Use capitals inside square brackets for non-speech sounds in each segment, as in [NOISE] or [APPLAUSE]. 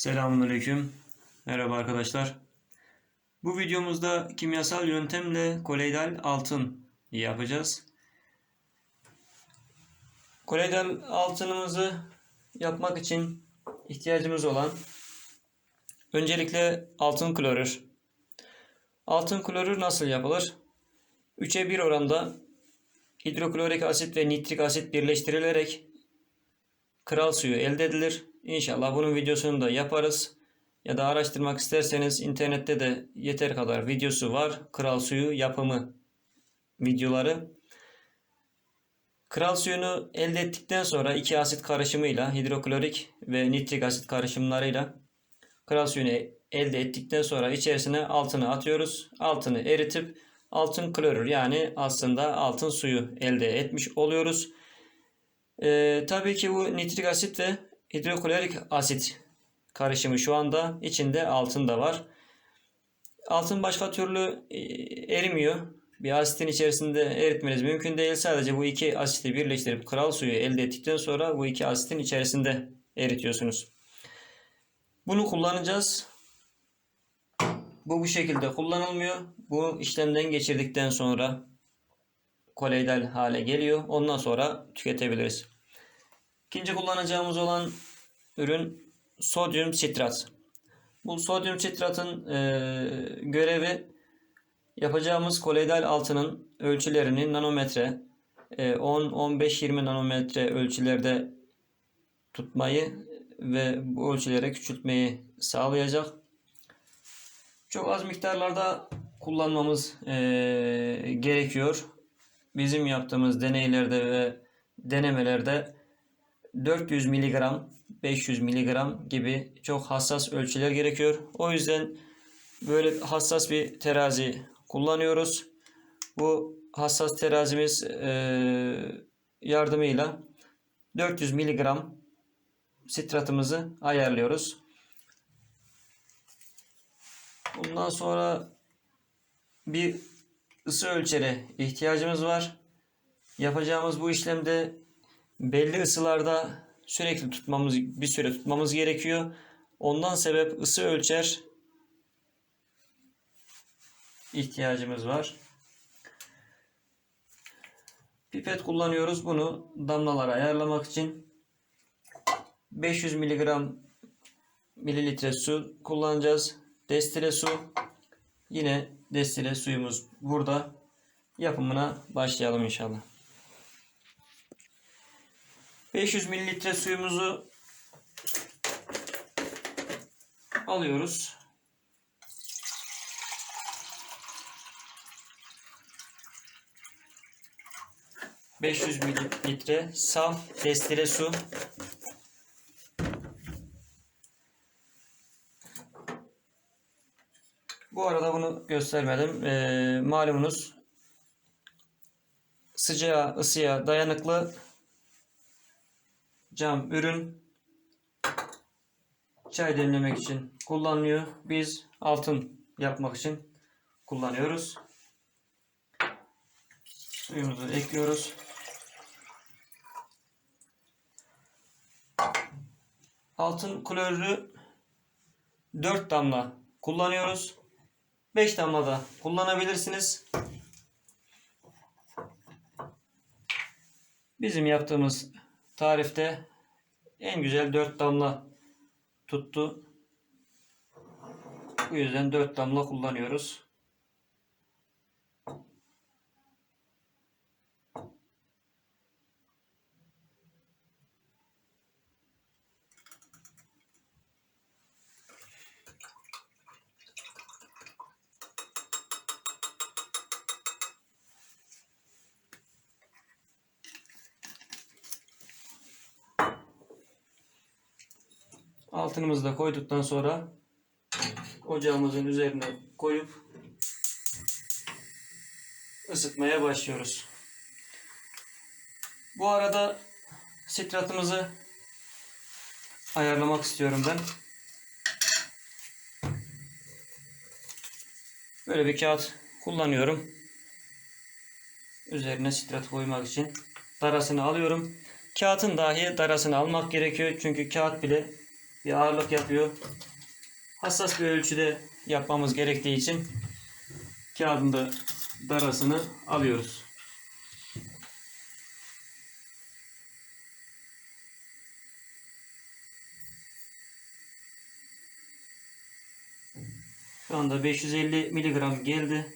Selamünaleyküm. Merhaba arkadaşlar. Bu videomuzda kimyasal yöntemle koloidal altın yapacağız. Koloidal altınımızı yapmak için ihtiyacımız olan öncelikle altın klorür. Altın klorür nasıl yapılır? 3'e 1 oranda hidroklorik asit ve nitrik asit birleştirilerek kral suyu elde edilir. İnşallah bunun videosunu da yaparız. Ya da araştırmak isterseniz internette de yeter kadar videosu var. Kral suyu yapımı videoları. Kral suyunu elde ettikten sonra iki asit karışımıyla hidroklorik ve nitrik asit karışımlarıyla kral suyunu elde ettikten sonra içerisine altını atıyoruz. Altını eritip altın klorür yani aslında altın suyu elde etmiş oluyoruz. Ee, tabii ki bu nitrik asit ve hidroklorik asit karışımı şu anda içinde altın da var. Altın başka türlü e, erimiyor. Bir asitin içerisinde eritmeniz mümkün değil. Sadece bu iki asiti birleştirip kral suyu elde ettikten sonra bu iki asitin içerisinde eritiyorsunuz. Bunu kullanacağız. Bu bu şekilde kullanılmıyor. Bu işlemden geçirdikten sonra koloidal hale geliyor. Ondan sonra tüketebiliriz. İkinci kullanacağımız olan ürün sodyum sitrat. Bu sodyum sitratın e, görevi yapacağımız koloidal altının ölçülerini nanometre e, 10, 15, 20 nanometre ölçülerde tutmayı ve bu ölçülere küçültmeyi sağlayacak. Çok az miktarlarda kullanmamız e, gerekiyor. Bizim yaptığımız deneylerde ve denemelerde 400 mg, 500 mg gibi çok hassas ölçüler gerekiyor. O yüzden böyle hassas bir terazi kullanıyoruz. Bu hassas terazimiz e, yardımıyla 400 mg sitratımızı ayarlıyoruz. Bundan sonra bir ısı ölçeri ihtiyacımız var. Yapacağımız bu işlemde belli ısılarda sürekli tutmamız bir süre tutmamız gerekiyor. Ondan sebep ısı ölçer ihtiyacımız var. Pipet kullanıyoruz bunu damlalara ayarlamak için. 500 mg mililitre su kullanacağız. Destile su. Yine destile suyumuz burada. Yapımına başlayalım inşallah. 500 mililitre suyumuzu alıyoruz. ...500 mililitre saf destile su... Bu arada bunu göstermedim. Ee, malumunuz... ...sıcağa, ısıya dayanıklı cam ürün çay demlemek için kullanılıyor. Biz altın yapmak için kullanıyoruz. Suyumuzu ekliyoruz. Altın klorürü 4 damla kullanıyoruz. 5 damla da kullanabilirsiniz. Bizim yaptığımız tarifte en güzel 4 damla tuttu. Bu yüzden 4 damla kullanıyoruz. Altınımızı da koyduktan sonra ocağımızın üzerine koyup ısıtmaya başlıyoruz. Bu arada sitratımızı ayarlamak istiyorum ben. Böyle bir kağıt kullanıyorum. Üzerine sitrat koymak için darasını alıyorum. Kağıtın dahi darasını almak gerekiyor. Çünkü kağıt bile bir ağırlık yapıyor. Hassas bir ölçüde yapmamız gerektiği için kağıdın da darasını alıyoruz. Şu anda 550 miligram geldi.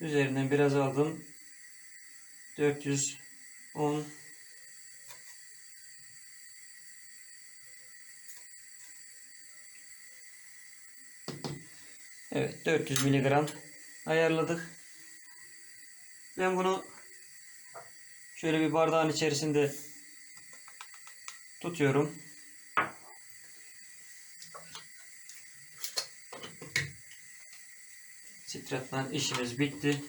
Üzerinden biraz aldım. 410 Evet 400 miligram ayarladık. Ben bunu şöyle bir bardağın içerisinde tutuyorum. Stratla işimiz bitti.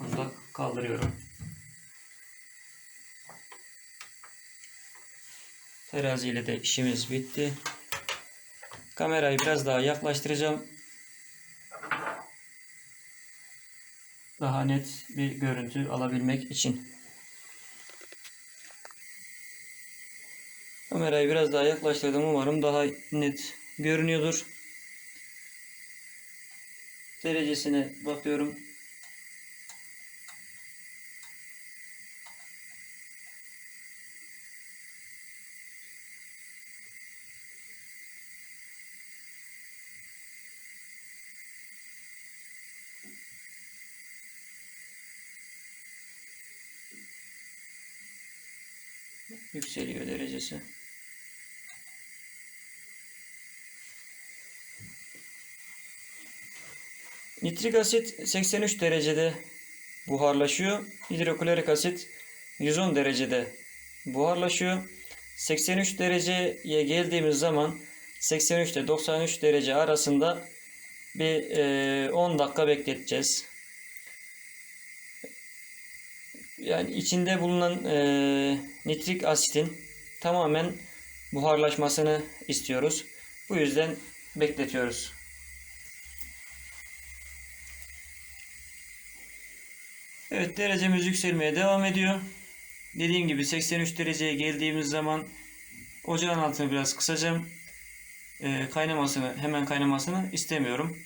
Onu da kaldırıyorum. Teraziyle de işimiz bitti. Kamerayı biraz daha yaklaştıracağım. Daha net bir görüntü alabilmek için. Kamerayı biraz daha yaklaştırdım. Umarım daha net görünüyordur. Derecesine bakıyorum. Nitrik asit 83 derecede buharlaşıyor. Hidroklorik asit 110 derecede buharlaşıyor. 83 dereceye geldiğimiz zaman 83 ile 93 derece arasında bir e, 10 dakika bekleteceğiz. Yani içinde bulunan e, nitrik asitin tamamen buharlaşmasını istiyoruz. Bu yüzden bekletiyoruz. Evet derecemiz yükselmeye devam ediyor. Dediğim gibi 83 dereceye geldiğimiz zaman ocağın altını biraz kısacağım. Ee, kaynamasını hemen kaynamasını istemiyorum.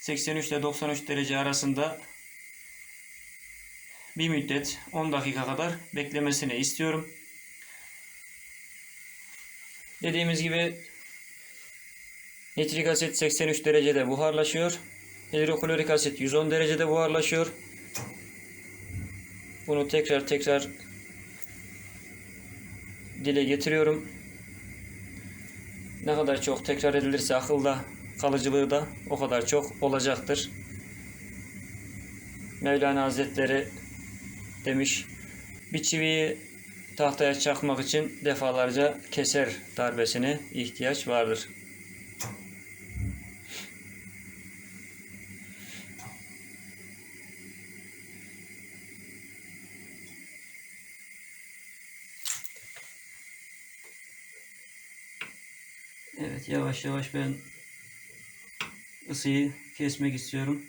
83 ile 93 derece arasında bir müddet 10 dakika kadar beklemesini istiyorum. Dediğimiz gibi nitrik asit 83 derecede buharlaşıyor. Hidroklorik asit 110 derecede buharlaşıyor. Bunu tekrar tekrar dile getiriyorum. Ne kadar çok tekrar edilirse akılda kalıcılığı da o kadar çok olacaktır. Mevlana Hazretleri demiş bir çiviyi tahtaya çakmak için defalarca keser darbesine ihtiyaç vardır. Evet yavaş yavaş ben ısıyı kesmek istiyorum.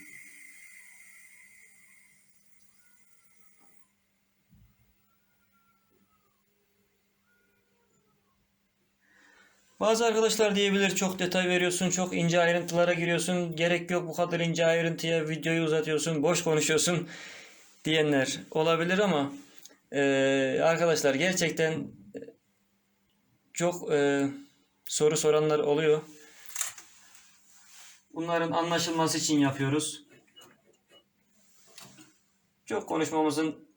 Bazı arkadaşlar diyebilir çok detay veriyorsun, çok ince ayrıntılara giriyorsun, gerek yok bu kadar ince ayrıntıya videoyu uzatıyorsun, boş konuşuyorsun diyenler olabilir ama e, arkadaşlar gerçekten çok e, soru soranlar oluyor. Bunların anlaşılması için yapıyoruz. Çok konuşmamızın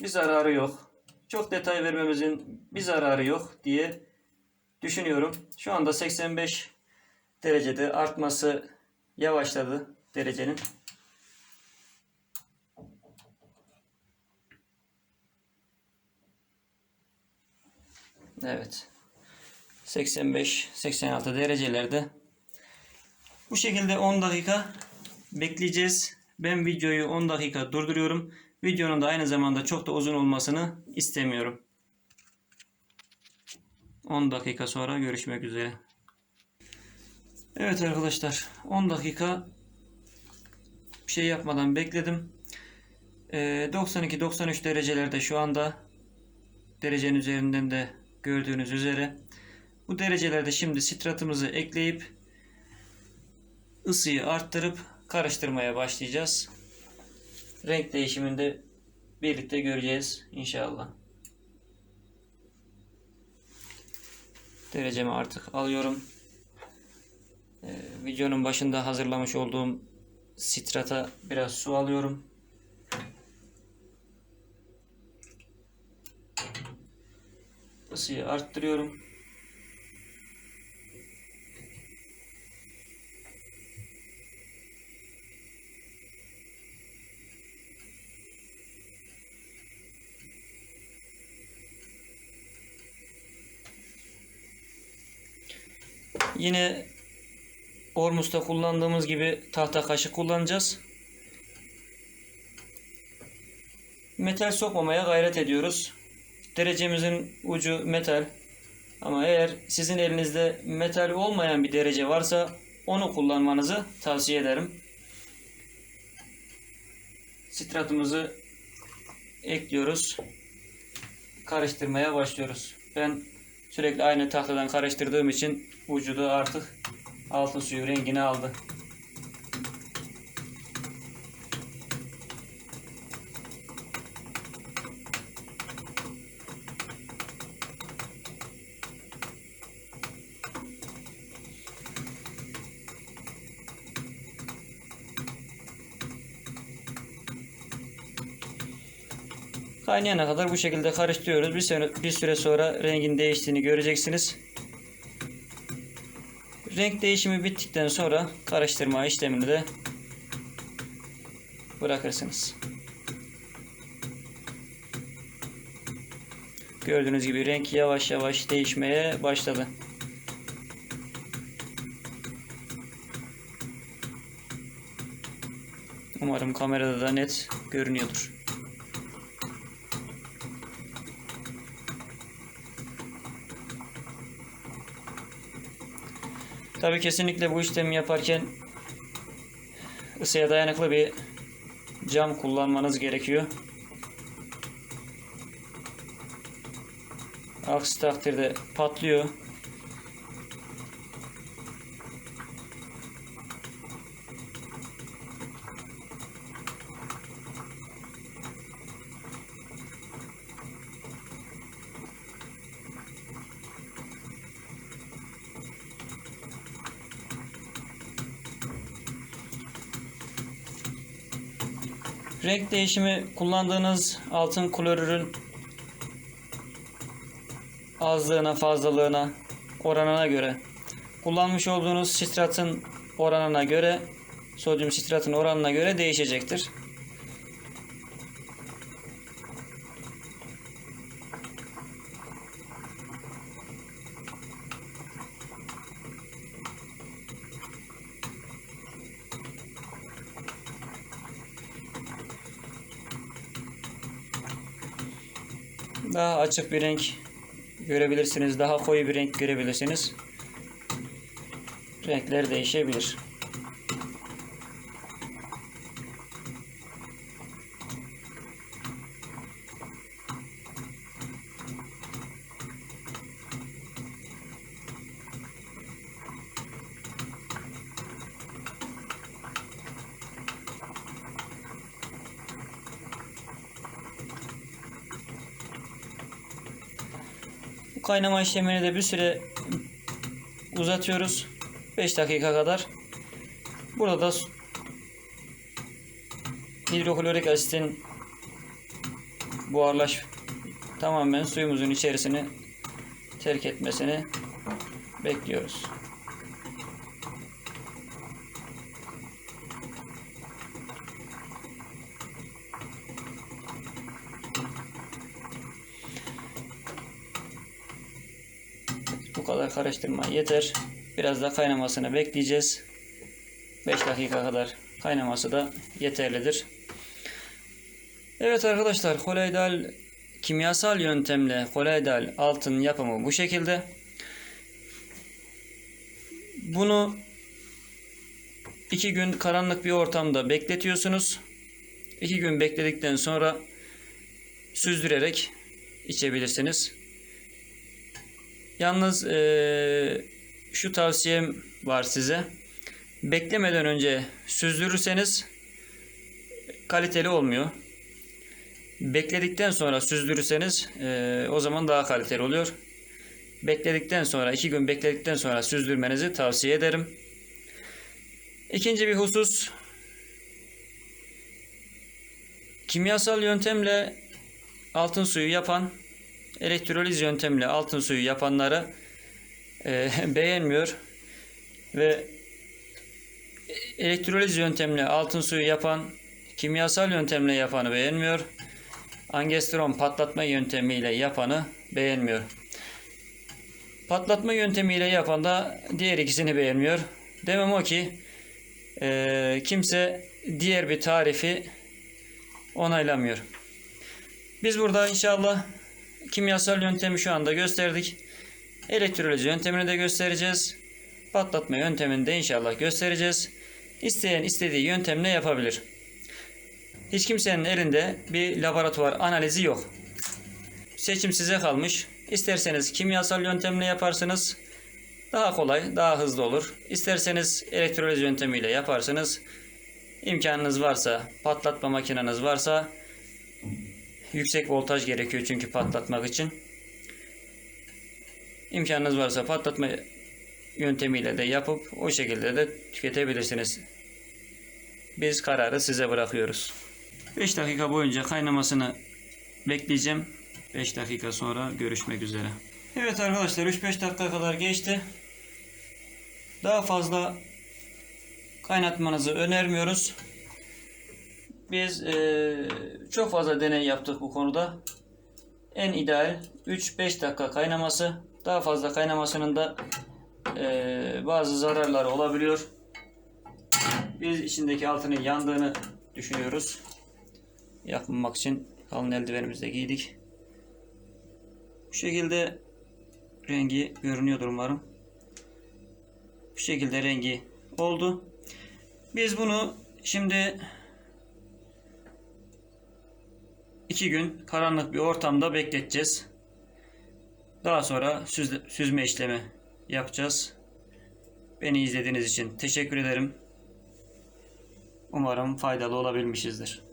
bir zararı yok. Çok detay vermemizin bir zararı yok diye düşünüyorum. Şu anda 85 derecede artması yavaşladı derecenin. Evet. 85-86 derecelerde. Bu şekilde 10 dakika bekleyeceğiz. Ben videoyu 10 dakika durduruyorum. Videonun da aynı zamanda çok da uzun olmasını istemiyorum. 10 dakika sonra görüşmek üzere. Evet arkadaşlar 10 dakika bir şey yapmadan bekledim. Ee, 92-93 derecelerde şu anda derecenin üzerinden de Gördüğünüz üzere. Bu derecelerde şimdi sitratımızı ekleyip ısıyı arttırıp karıştırmaya başlayacağız. Renk değişiminde birlikte göreceğiz inşallah. Derecemi artık alıyorum. Ee, videonun başında hazırlamış olduğum sitrata biraz su alıyorum. Isıyı arttırıyorum. Yine Ormus'ta kullandığımız gibi tahta kaşık kullanacağız. Metal sokmamaya gayret ediyoruz. Derecemizin ucu metal. Ama eğer sizin elinizde metal olmayan bir derece varsa onu kullanmanızı tavsiye ederim. Sitratımızı ekliyoruz. Karıştırmaya başlıyoruz. Ben sürekli aynı tahtadan karıştırdığım için ucu da artık altın suyu rengini aldı. Kaynayana kadar bu şekilde karıştırıyoruz. Bir süre, bir süre sonra rengin değiştiğini göreceksiniz. Renk değişimi bittikten sonra karıştırma işlemini de bırakırsınız. Gördüğünüz gibi renk yavaş yavaş değişmeye başladı. Umarım kamerada da net görünüyordur. Tabii kesinlikle bu işlemi yaparken ısıya dayanıklı bir cam kullanmanız gerekiyor. Aksi takdirde patlıyor. Renk değişimi kullandığınız altın klorürün azlığına, fazlalığına, oranına göre kullanmış olduğunuz sitratın oranına göre sodyum sitratın oranına göre değişecektir. Daha açık bir renk görebilirsiniz. Daha koyu bir renk görebilirsiniz. Renkler değişebilir. Kaynama işlemini de bir süre uzatıyoruz. 5 dakika kadar. Burada da hidroklorik asitin buharlaş tamamen suyumuzun içerisini terk etmesini bekliyoruz. Bu kadar karıştırma yeter. Biraz da kaynamasını bekleyeceğiz. 5 dakika kadar kaynaması da yeterlidir. Evet arkadaşlar koloidal kimyasal yöntemle koloidal altın yapımı bu şekilde. Bunu 2 gün karanlık bir ortamda bekletiyorsunuz. 2 gün bekledikten sonra süzdürerek içebilirsiniz. Yalnız eee, şu tavsiyem var size. Beklemeden önce süzdürürseniz kaliteli olmuyor. Bekledikten sonra süzdürürseniz eee, o zaman daha kaliteli oluyor. Bekledikten sonra iki gün bekledikten sonra süzdürmenizi tavsiye ederim. İkinci bir husus kimyasal yöntemle altın suyu yapan elektroliz yöntemiyle altın suyu yapanları e, [LAUGHS] beğenmiyor ve elektroliz yöntemiyle altın suyu yapan kimyasal yöntemle yapanı beğenmiyor. Angestron patlatma yöntemiyle yapanı beğenmiyor. Patlatma yöntemiyle yapan da diğer ikisini beğenmiyor. Demem o ki e, kimse diğer bir tarifi onaylamıyor. Biz burada inşallah kimyasal yöntemi şu anda gösterdik. Elektroliz yöntemini de göstereceğiz. Patlatma yöntemini de inşallah göstereceğiz. İsteyen istediği yöntemle yapabilir. Hiç kimsenin elinde bir laboratuvar analizi yok. Seçim size kalmış. İsterseniz kimyasal yöntemle yaparsınız. Daha kolay, daha hızlı olur. İsterseniz elektroliz yöntemiyle yaparsınız. İmkanınız varsa, patlatma makineniz varsa yüksek voltaj gerekiyor çünkü patlatmak için. İmkanınız varsa patlatma yöntemiyle de yapıp o şekilde de tüketebilirsiniz. Biz kararı size bırakıyoruz. 5 dakika boyunca kaynamasını bekleyeceğim. 5 dakika sonra görüşmek üzere. Evet arkadaşlar 3-5 dakika kadar geçti. Daha fazla kaynatmanızı önermiyoruz. Biz eee, çok fazla deney yaptık bu konuda. En ideal 3-5 dakika kaynaması. Daha fazla kaynamasının da eee, bazı zararları olabiliyor. Biz içindeki altının yandığını düşünüyoruz. Yapmamak için kalın eldivenimizi de giydik. Bu şekilde rengi görünüyordur umarım. Bu şekilde rengi oldu. Biz bunu şimdi iki gün karanlık bir ortamda bekleteceğiz. Daha sonra süz- süzme işlemi yapacağız. Beni izlediğiniz için teşekkür ederim. Umarım faydalı olabilmişizdir.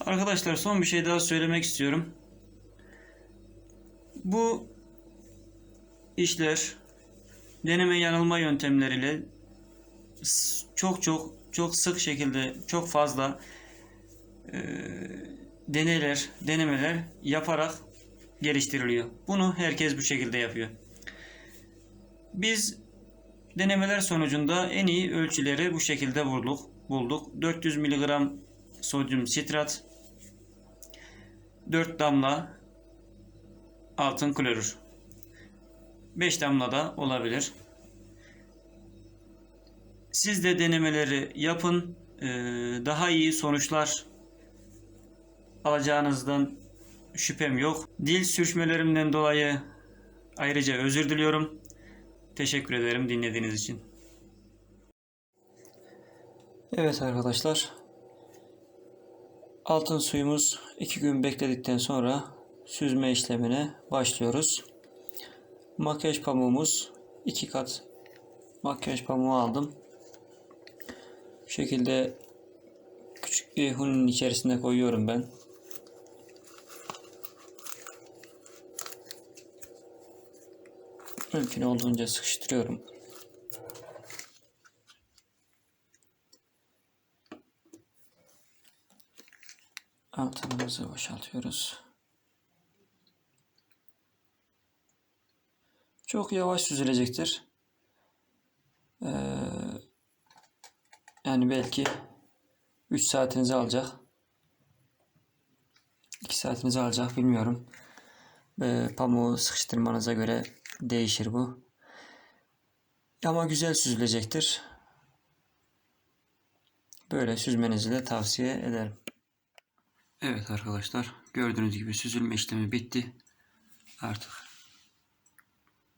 Arkadaşlar son bir şey daha söylemek istiyorum. Bu işler deneme yanılma yöntemleriyle çok çok çok sık şekilde çok fazla e, deneyler, denemeler yaparak geliştiriliyor. Bunu herkes bu şekilde yapıyor. Biz denemeler sonucunda en iyi ölçüleri bu şekilde bulduk. Bulduk. 400 mg sodyum sitrat, 4 damla altın klorür. 5 damla da olabilir. Siz de denemeleri yapın. Ee, Daha iyi sonuçlar alacağınızdan şüphem yok. Dil sürçmelerimden dolayı ayrıca özür diliyorum. Teşekkür ederim dinlediğiniz için. Evet arkadaşlar. Altın suyumuz 2 gün bekledikten sonra süzme işlemine başlıyoruz. Makyaj pamuğumuz 2 kat makyaj pamuğu aldım. Bu şekilde küçük bir hunun içerisine koyuyorum ben. Mümkün olduğunca sıkıştırıyorum. Altınımızı boşaltıyoruz. Çok yavaş süzülecektir. Ee, yani belki 3 saatinizi alacak. 2 saatinizi alacak bilmiyorum. Ee, pamuğu sıkıştırmanıza göre değişir bu. Ama güzel süzülecektir. Böyle süzmenizi de tavsiye ederim. Evet arkadaşlar gördüğünüz gibi süzülme işlemi bitti. Artık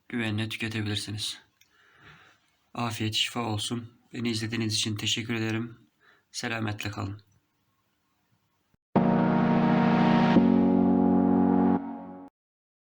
güvenle tüketebilirsiniz. Afiyet şifa olsun. Beni izlediğiniz için teşekkür ederim. Selametle kalın.